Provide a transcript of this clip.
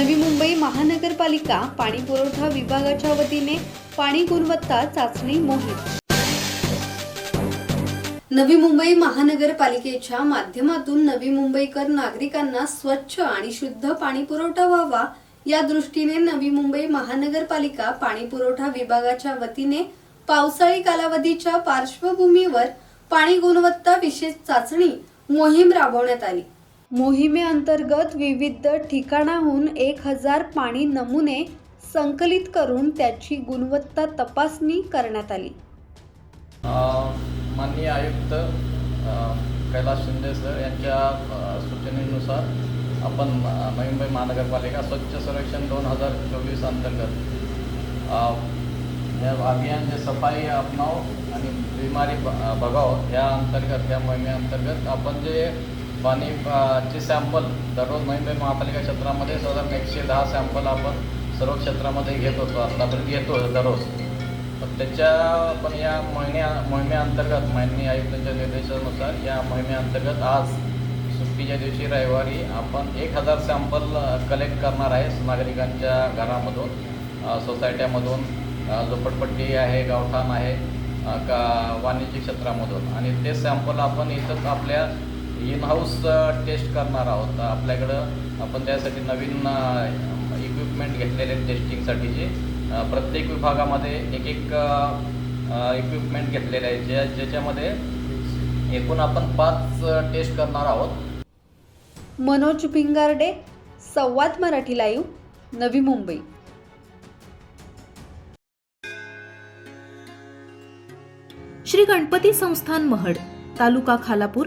नवी मुंबई महानगरपालिका पाणी पुरवठा विभागाच्या वतीने पाणी गुणवत्ता चाचणी मोहीम. नवी मुंबई महानगरपालिकेच्या माध्यमातून नवी मुंबईकर नागरिकांना स्वच्छ आणि शुद्ध पाणी पुरवठा व्हावा. या दृष्टीने नवी मुंबई महानगरपालिका पाणी पुरवठा विभागाच्या वतीने पावसाळी कालावधीच्या पार्श्वभूमीवर पाणी गुणवत्ता विशेष चाचणी मोहीम राबवण्यात आली. मोहिमेअंतर्गत विविध ठिकाणाहून एक हजार पाणी नमुने संकलित करून त्याची गुणवत्ता तपासणी करण्यात आली. माननीय आयुक्त कैलास शिंदे सर यांच्या सूचनेनुसार आपण नवी मुंबई महानगरपालिका स्वच्छ सर्वेक्षण दोन हजार चोवीस अंतर्गत या अभियान जे सफाई अपनाव आणि बिमारी भगाव या अंतर्गत या मोहिमेअंतर्गत आपण जे पाणीचे सॅम्पल दररोज मुंबई महापालिका क्षेत्रामध्ये साधारण एकशे दहा सॅम्पल आपण सर्व क्षेत्रामध्ये घेत होतो आतापर्यंत घेतो दररोज. पण त्याच्या पण या महिन्या मोहिमेअंतर्गत माननीय आयुक्तांच्या निर्देशानुसार या मोहिमेअंतर्गत आज सुट्टीच्या दिवशी रविवारी आपण एक हजार सॅम्पल कलेक्ट करणार आहे नागरिकांच्या घरामधून सोसायट्यामधून झोपडपट्टी आहे गावठाण आहे का वाणिज्य क्षेत्रामधून. आणि ते सॅम्पल आपण इथंच आपल्या इन हाऊस टेस्ट करणार आहोत. आपल्याकडं आपण त्यासाठी नवीन इक्विपमेंट घेतलेले टेस्टिंगसाठीचे अ, प्रत्येक विभागामध्ये एक एक इक्विपमेंट घेतलेले आहे. ज्या ज्याच्यामध्ये एकूण आपण पाच टेस्ट करणार आहोत. मनोज भिंगारडे संवाद मराठी लाईव्ह नवी मुंबई. श्री गणपती संस्थान महड तालुका खालापूर